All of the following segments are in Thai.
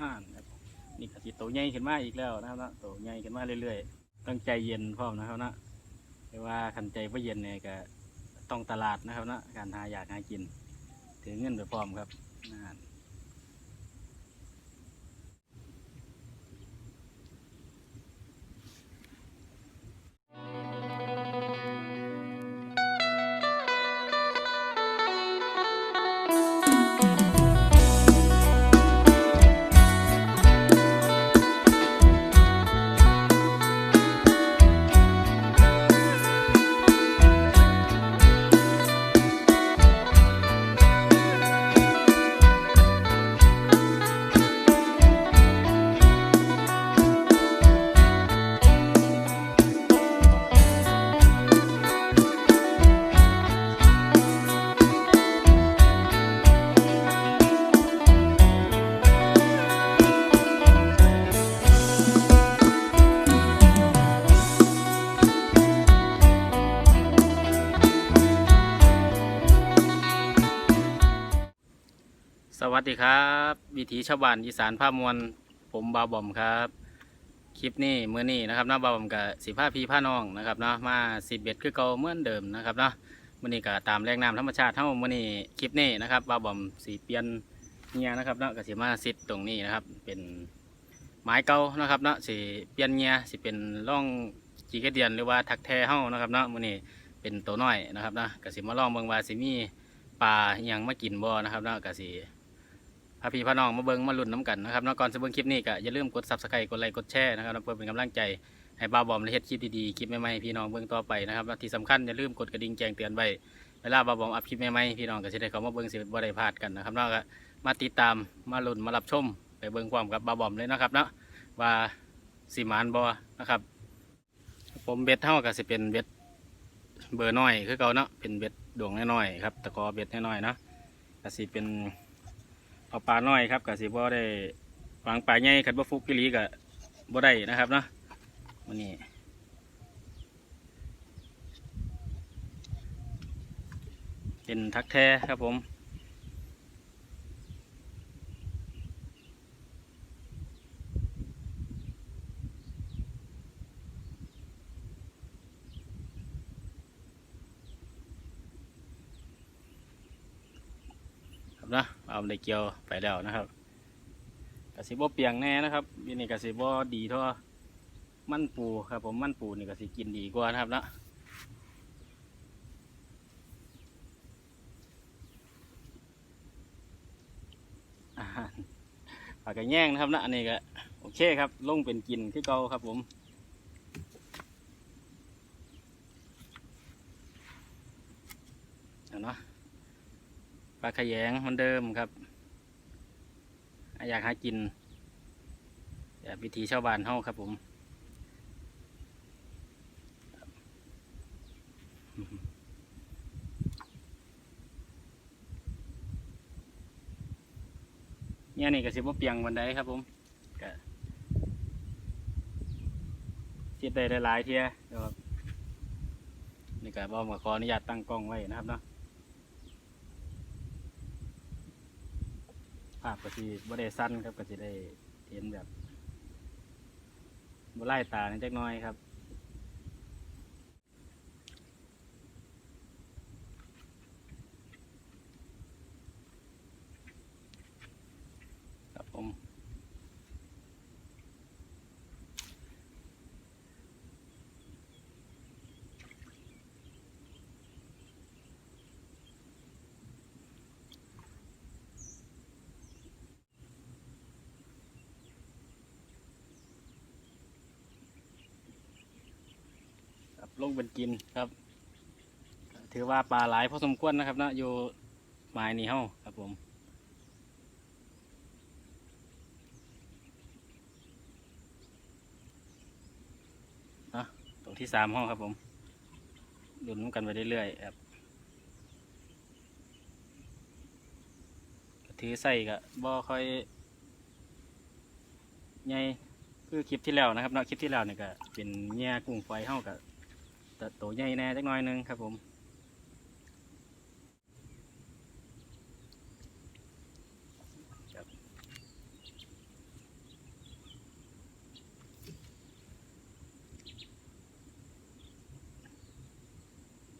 อ่านครับนี่ก็สิโตใหญ่ขึ้นมาอีกแล้วนะครับนะโตใหญ่ขึ้นมาเรื่อยๆต้องใจเย็นพร้อมนะครับนะแต่ว่าขันใจไ่เย็นเนี่ยก็ต้องตลาดนะครับนะการหาอยากหากินถือเงินไปพร้อมครับอ่าน วัสดีครับ วิถีชาวบ้านอีสานภาพมวลผมบาบอมครับ คลิปนี้เมื่อนี้นะครับนาะบาบอมกับสีผ้าพีผ้าน้องนะครับเนาะมาสิบเบ็ดคือเก่าเหมือนเดิมนะครับเนาะมื่อนี้ก็ตามแรงน้ำธรรมชาติเท่ามื่อนี้คลิปนี้นะครับบาบอมสีเปลี่ยนเงียนะครับเนาะก็สีมาซิดตรงนี้นะครับ เป็นไม้เก่านะครับเนาะสีเปลี่ยนเงียสีเป็นร่องจีกระเดียนหรือว่าทักแท้เฮานะครับเนาะมื่อนี้เป็นตัวน้อยนะครับเนาะก็สีมาลองเบิ่งวาสีมีปลาอหยังมากินบ่นะครับเนาะก็สี พาพี่พาน้องมาเบิ้งมาลุ้นน้ำกันนะครับนก่อนจะเบิ้งคลิปนี้ก็อย่าลืมกด subscribe กดไลค์กดแชร์นะครับเพื่อเป็นกำลังใจให้บ้าบอมและเฮ็ดคลิปดีๆคลิปใหม่ๆพี่น้องเบิ้งต่อไปนะครับที่สำคัญอย่าลืมกดกระดิ่งแจ้งเตือนไว้เวลาบ้าบอมอัพคลิปใหม่ๆพี่น้องก็จะได้เข้ามาเบิ้งสิบ่ได้พลาดกันนะครับเนาก็มาติดตามมาลุ้นมารับชมไปเบิ้งความกับบ้าบอมเลยนะครับเนาะว่าสิหมานบ่นะครับ ผมเบ็ดเท่ากับสิเป็นเบ็ดเบอร์น้อยคือเก่าเนาะเป็นเบ็ดดวงน้อยๆครับตะกอเบ็ดน้อยๆเนาะก็สิเป็น เอาปลาน้อยครับกับสิบ่ได้วางปลาใหญ่ขัดบ่ฟุกกิลีกับบ่ได้นะครับเนาะวันนี้เป็นทักแท้ครับผม ครับเนาะเอาในเกียวไปแล้วนะครับกสิบ่เปียงแน่นะครับอยี่นี่กสิบ่ดีเท่ามันปูครับผมมันปูนี่กสิกินดีกว่านะครับนะอาหารปากระแยงนะครับนะอันนี้ก็โอเคครับลงเป็นกินคือเก่าครับผมเอาเนาะป ลาขยงเหมือนเดิมครับ อยากหากินแบบวิธีชาวบ้านเฮาครับผมเนี่ยนี่ก็สิบ่เปียงบันไดครับผมก็สิได้หลายๆเทียเดี๋ยวครับนี่ก็บ่มาขออนุญาตตั้งกล้องไว้นะครับเนาะ ภาพก็สิบ่ได้สั้นครับก็สิได้เห็นแบบบ่ไล่ตาในจักหน้อยครับ ลงเป็นกินครับ ถือว่าปลาหลายพอสมควรนะครับเนาะอยู่หมายนี้เฮาครับผมนะตรงที่สามห้องครับผมดุนกันไปเรื่อยๆครับถือใส่ก็บ่ค่อยใหญ่คือคลิปที่แล้วนะครับเนาะคลิปที่แล้วเนี่ยก็เป็นแง่กุ้งไฟเฮากับ ตัวใหญ่แน่จักหน่อยนึงครับผม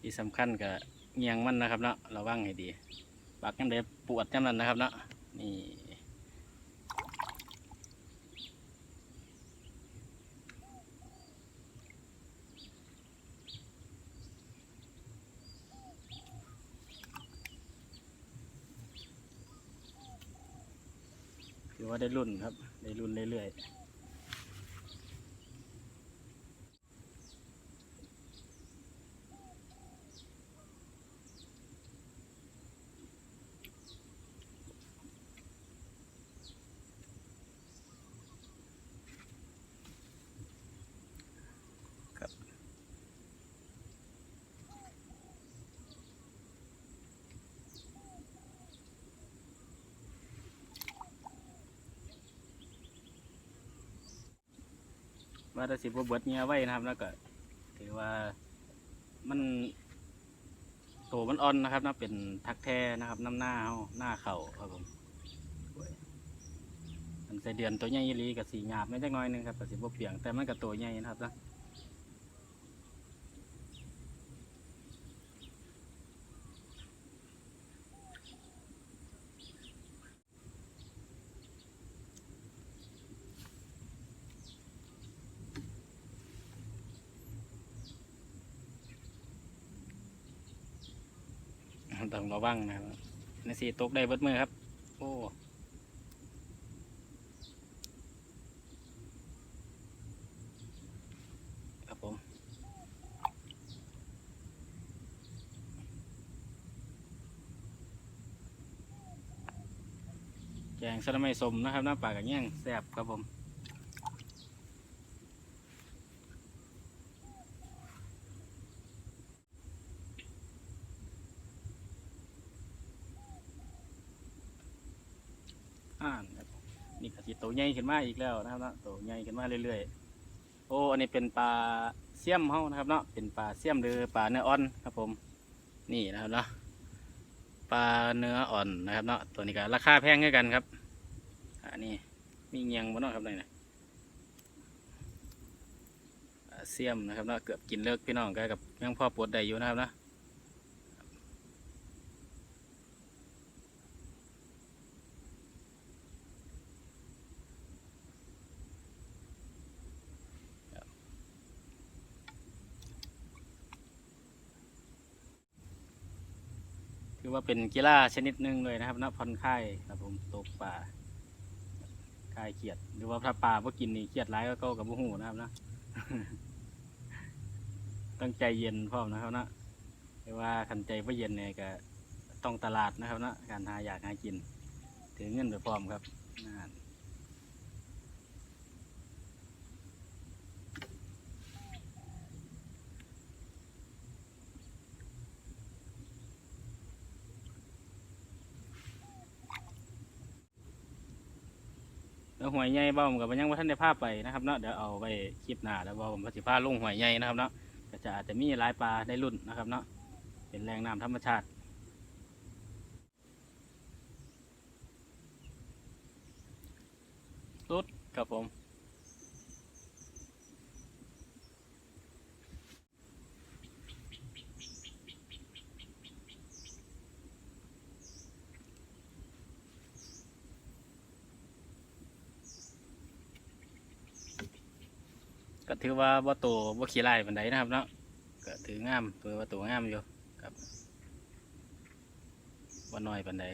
ที่สำคัญกับเงียงมันนะครับเนาะระวังให้ดีปักกันเด็ปวดกันนั้นนะครับเนาะนี่ ถือว่าได้รุ่นครับ ได้รุ่นเรื่อยๆ ว่าแต่สิบเบิดเงี้ยไว้นะครับ แล้วก็ถือว่ามันโตมันอ่อนนะครับนะเป็นทักแท้นะครับ น้ำหน้าเขาหน้าเข่าครับผมมันใส่เดือนตัวใหญ่ยีรีกับสีหยาบไม่ได้น้อยนึงครับกับสีบเปียงแต่มันกับตัวใหญ่นะครับนะ ต้องระวังนะครับในสีตกได้เบิดมือครับ โอ้ครับผมแกงสะระไม่สมนะครับน้ำปลากับแง่งแซ่บครับผม อ่านครับนี่กระสีตัว ใหญ่ขึ้นมาอีกแล้วนะครับเนาะตัวใหญ่ขึ้นมาเรื่อยๆ โอ้อันนี้เป็นปลาเสี่ยมเฮานะครับเนาะเป็นปลาเสี่ยมหรือปลาเนื้ออ่อนครับผม นี่นะครับเนาะปลาเนื้ออ่อนนะครับเนาะตัวนี้ก็ราคาแพงเหมือนกันครับอันนี้มีเงียงบนนอกครับนี่นะเสี่ยมนะครับเนาะเกือบกินเลิกพี่น้องก็กับยังพ่อปวดได้อยู่นะครับเนาะ ว่าเป็นกีฬาชนิดหนึ่งเลยนะครับนะผ่อนค่ายครับผมตกป่าคลายเขียด หรือว่าถ้าปลาพวกกินนี่เขียดร้ายก็เก้ากับบุหูนะครับนะต้องใจเย็นพร้อมนะครับนะไม่ว่าขันใจว่าเย็นเนี่ยก็ต้องตลาดนะครับนะการหาอยากหากิน ถึงเงินไปพร้อมครับนั่น แล้วหวยใหญ่บ่ผมกับยังว่าท่านได้ภาพไปนะครับเนาะเดี๋ยวเอาไปคลิปหน้าแล้วบ่ผมสิพาลงหวยใหญ่นะครับเนาะก็จะอาจจะมีหลายปลาได้รุ่นนะครับเนาะเป็นแรงน้ำธรรมชาติรุดครับผม ก็ถือว่าบ่โตบ่ขี้ไล่ปานใดนะครับเนาะก็ถืองามถือว่าโตงามอยู่ครับบ่น้อยปานใด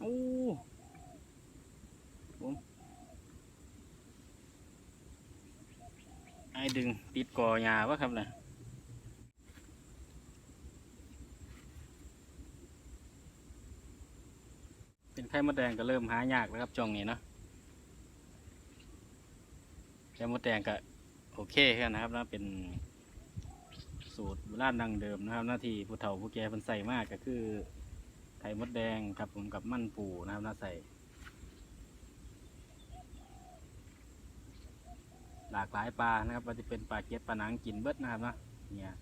โอ้ผมไอ้ดึงติดกอหญ้าวะครับนะเป็นไข่มดแดงก็เริ่มหายากแล้วครับช่วงนี้เนาะไข่มดแดงก็โอเคแค่นะครับนะเป็นสูตรโบราณดังเดิมนะครับ หน้าที่ผู้เฒ่าผู้แก่เป็นใส่มากก็คือไข่มดแดงครับผมกับมันปูนะครับน่าใส่ หลากหลายปลานะครับว่าจะเป็นปลาเก็ดปลาหนังกินเบิดนะครับเนาะเนี่ย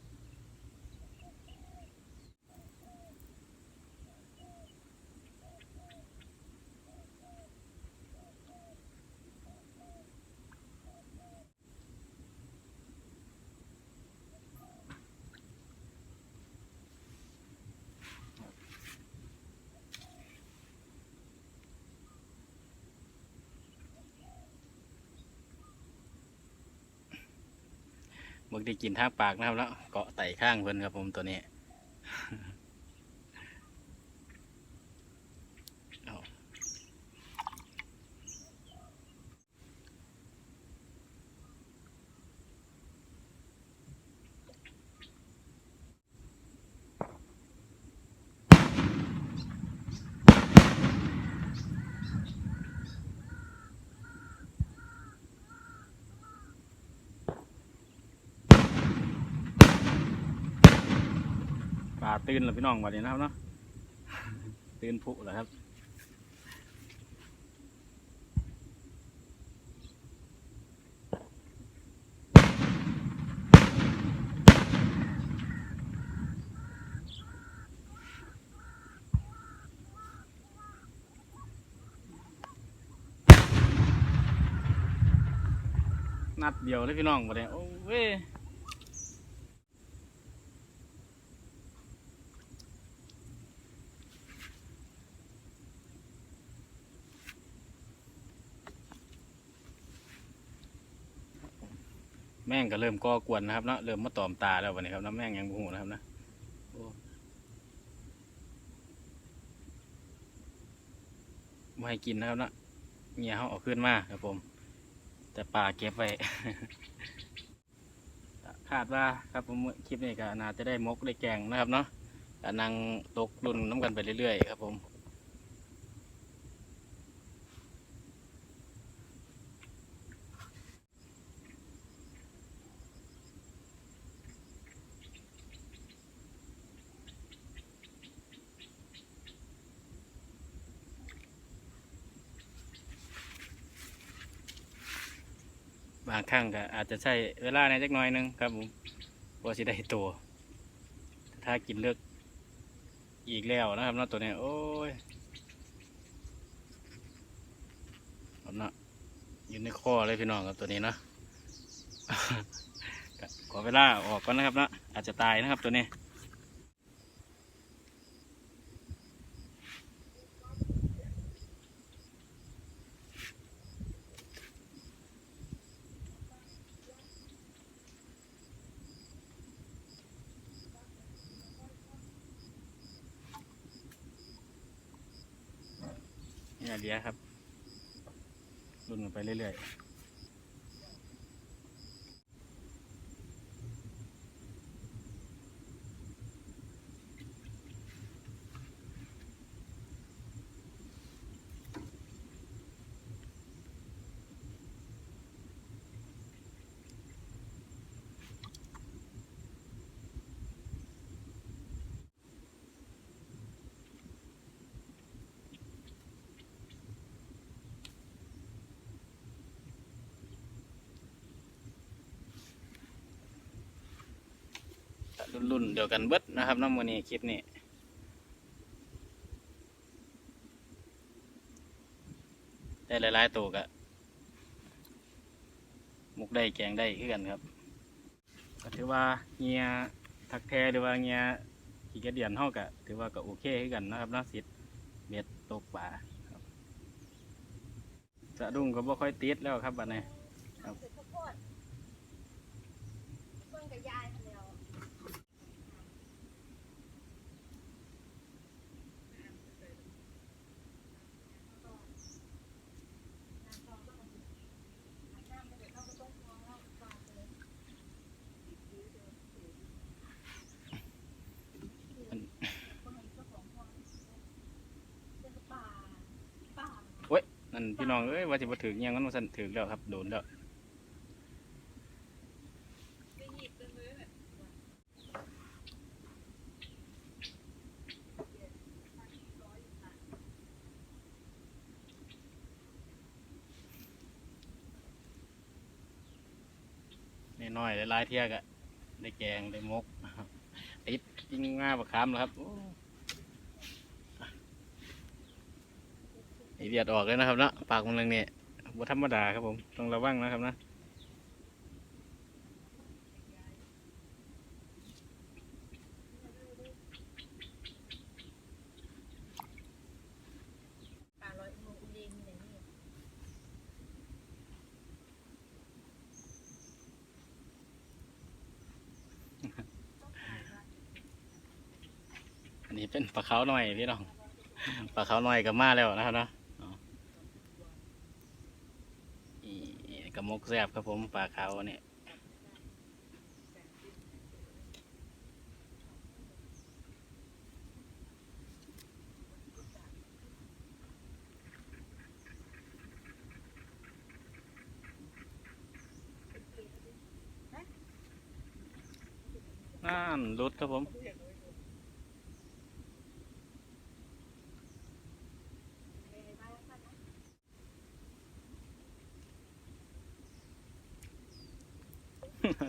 มึกได้กินทางปากนะครับแล้วเกาะไต่ข้างเพิ่นครับผมตัวนี้ ปลาตื่นแล้วพี่น้องวันนี้นะครับเนาะตื่นผุแล้วครับนัดเดียวเลยพี่น้องวันนี้โอ้เว้ย ม่งก็เริ่มก่อกวนนะครับเนาะเริ่มมาตอมตาแล้ววันนี้ครับนาะแม่งยังบูหูนะครับนะไม่ให้กินนะครับนะเมียเขาเอาขึ้นมาครับผม แต่ป่าเก็บไว้คาดว่าครับผมคลิปนี้ก็น่าจะได้มกได้แกงนะครับเนาะนั่งตกรุ่นน้ำกันไปเรื่อยๆครับผมางครั้งก็อาจจะใช้เวลาในจักหน่อยหนึงครับผมว่าสิได้ตัว ถ้ากินเลือกอีกแล้วนะครับเนาะตัวนี้โอ้ยเอาเนาะอยู่ในคอเลยพี่น้องครับตัวนี้เนาะขอเวลาออกก่อนนะครับเนาะอาจจะตายนะครับตัวนี้ เลียครับรุ่นกันไปเรื่อยๆ รุ่นเดียวกันเบิดนะครับน้องวันนี้คลิปนี้ได้หลายๆตัวกะมุกได้แกงได้ขึ้นกันครับก็ถือว่าเงียทักแท้หรือว่าเงียขี้เกียจเดียนเท่ากับถือว่าก็โอเคขึ้นกันนะครับเนาะสิทธิ์เบ็ดตกป่าครับจะดุ้งก็บ่ค่อยติดแล้วครับบัดนี้ครับ เสร็จข้าวโพดเพิ่งกับยายค นั่นพี่น้องเอ้ยว่าจะมาถึงยังมันมาสั่นถึงแล้วครับโดนแล้วน้อยๆหลายๆเที่ยกะได้แกงได้มกติดยิงง่าประคามแล้วครับ นี่เดียดออกเลยนะครับเนาะปากมันเรื่องนี้บัธรรมดาครับผมต้องระวังนะครับนะอันนี้เป็นปลาเขาหน่อยพี่น้องปลาเขาหน่อยกับมาแล้วนะครับนะ แซ่บครับผมปลาขาวเนี่ยนั่นรุดครับผม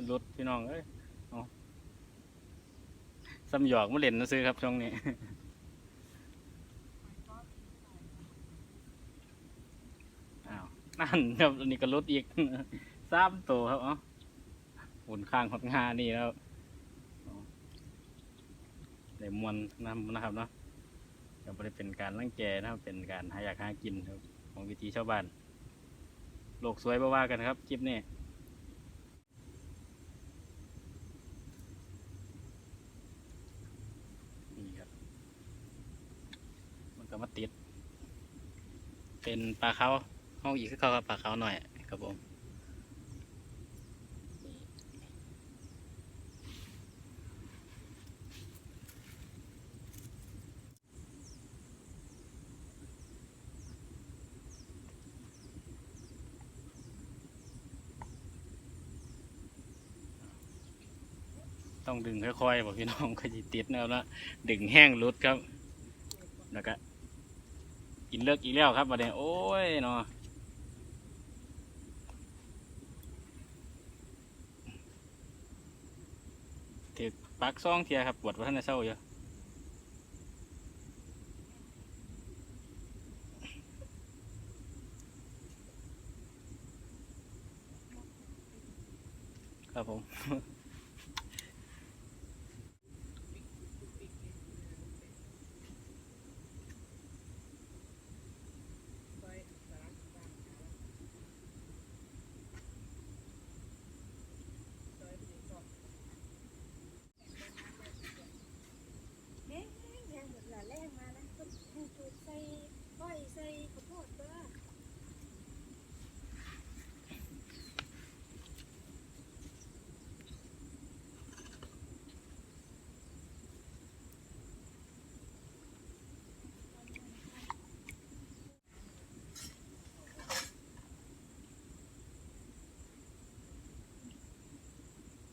รุด พี่น้องเอ้ยเอาซ้ำหยอกมาเล่นนะซื้อครับช่วงนี้ อ้าว นั่นครับอันนี้ก็รุดอีก สามตัวครับเอ้าหุ่นข้างหดงานี่แล้วได้มวนนำนะครับเนาะก็บ่ได้เป็นการรังแกนะครับ เป็นการหาอยากหากินครับ ของวิถีชาวบ้านโลกสวยบ่ว่ากันครับ คลิปนี้ครับ มันก็มาติด เป็นปลาเขาห้องอีกคือเขาครับปลาเขาหน่อยครับผมต้องดึงค่อยๆบอกพี่น้องก็จะติดนะครับแล้วดึงแห้งรุดครับ แล้วก็ กินเลิกอีกแล้วครับประเด็นโอ้ยเนาะถือปักซองเทียครับปวดว่าท่านจะเศร้าอยู่ครับผม แห้งแห้งแห้งหมดละแรงมานะก็ให้จูดใส่ก้อยใส่ข้าวโพดเด้อ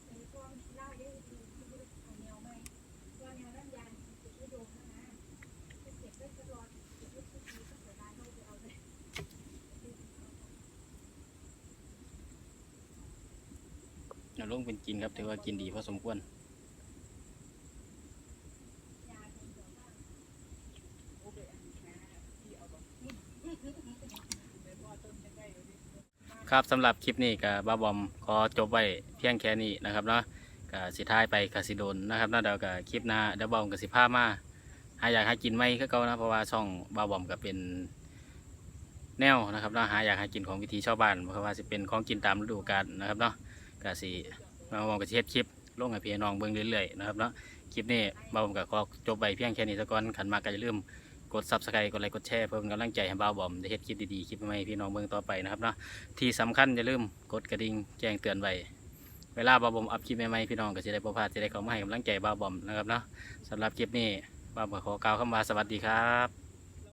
เป็นพวงเหล้าได้ดีที่บริษัทเอาแนวไหมตัวแนวน้ำยางติดที่โดมนะนะจะเก็บไว้ตลอดติดไว้ทุกทีก็เสียดายเขาไปเอาเลย เอาลงเป็นกินครับถือว่ากินดีพอสมควรครับสำหรับคลิปนี้กับบ้าบอมขอจบไว้เพียงแค่นี้นะครับเนาะกับสิท้ายไปกับสิโดนนะครับเนาเดี๋ยวกับคลิปหน้าเดี๋ยวบ้าบอมกับสิผ้ามาหาอยากหากินไหมก็เก่านะเพราะว่าช่องบ้าบอมก็เป็นแนวนะครับเนาะหาอยากหากินของวิถีชาวบ้านเพราะว่าสิเป็นของกินตามฤดูกาลนะครับเนาะ กับสิบ้าบอมกับเฮ็ดคลิปลงให้พี่น้องเบิ่งเรื่อยๆนะครับเนาะคลิปนี้บ้าบอมก็ขอจบไว้เพียงแค่นี้ซะก่อนขันมากก็อย่าลืมกดซับสไครต์กดไลค์กดแชร์เพื่อเป็นกำลังใจให้บ้าบอมได้เฮ็ดคลิปดีๆคลิปใหม่ๆพี่น้องเบิ่งต่อไปนะครับเนาะที่สำคัญอย่าลืมกดกระดิ่งแจ้งเตือนไว้เวลาบาบอมอัพคลิปใหม่ๆพี่น้องก็จะได้ประพลาดจะได้เข้ามาให้กำลังใจบาบอมนะครับเนาะสำหรับคลิปนี้บาบอมขอกล่าวคำว่าสวัสดีครับ